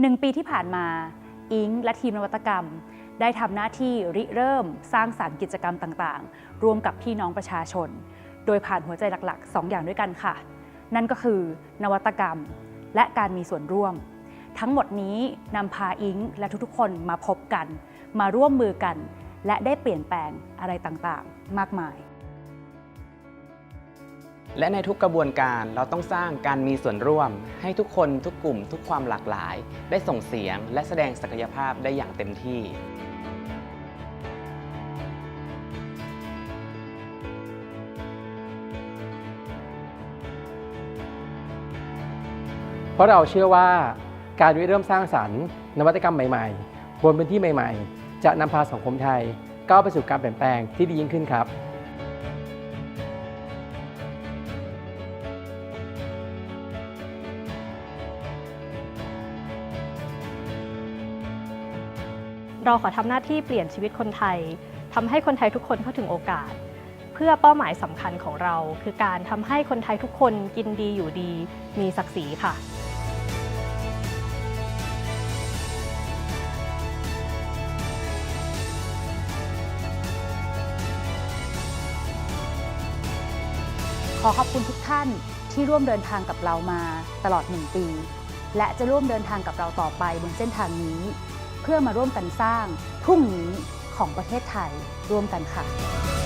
หนึ่งปีที่ผ่านมา อิงและทีมนวัตกรรม ได้ทำหน้าที่ริเริ่มสร้างสารรค์กิจกรรมต่างๆ ร่วมกับพี่น้องประชาชน โดยผ่านหัวใจหลักๆ 2 อย่างด้วยกันค่ะ นั่นก็คือนวัตกรรม และการมีส่วนร่วม ทั้งหมดนี้นำพาอิงและทุกๆ คนมาพบกัน มาร่วมมือกัน และได้เปลี่ยนแปลงอะไรต่างๆ มากมาย และในทุกกระบวนการเราต้องสร้างการมีส่วนร่วม ให้ทุกคนทุกกลุ่ม ทุกความหลากหลาย ได้ส่งเสียง และแสดงศักยภาพได้อย่างเต็มที่ เพราะเราเชื่อว่าการริเริ่มสร้างสรรค์นวัตกรรมใหม่ๆ บนพื้นที่ใหม่ ๆ จะนำพาสังคมไทยก้าวไปสู่การเปลี่ยนแปลงที่ดียิ่งขึ้นครับ เราขอทำหน้าที่เปลี่ยนชีวิตคนไทยทำให้คนไทยทุกคนเข้าถึงโอกาส เพื่อเป้าหมายสำคัญของเรา คือการทำให้คนไทยทุกคนกินดีอยู่ดี มีศักดิ์ศรีค่ะขอขอบคุณทุกท่านที่ร่วมเดินทางกับเรามาตลอด 1 ปี และจะร่วมเดินทางกับเราต่อไปบนเส้นทางนี้ เพื่อมาร่วมกันสร้างพรุ่งนี้ของประเทศไทยร่วมกันค่ะ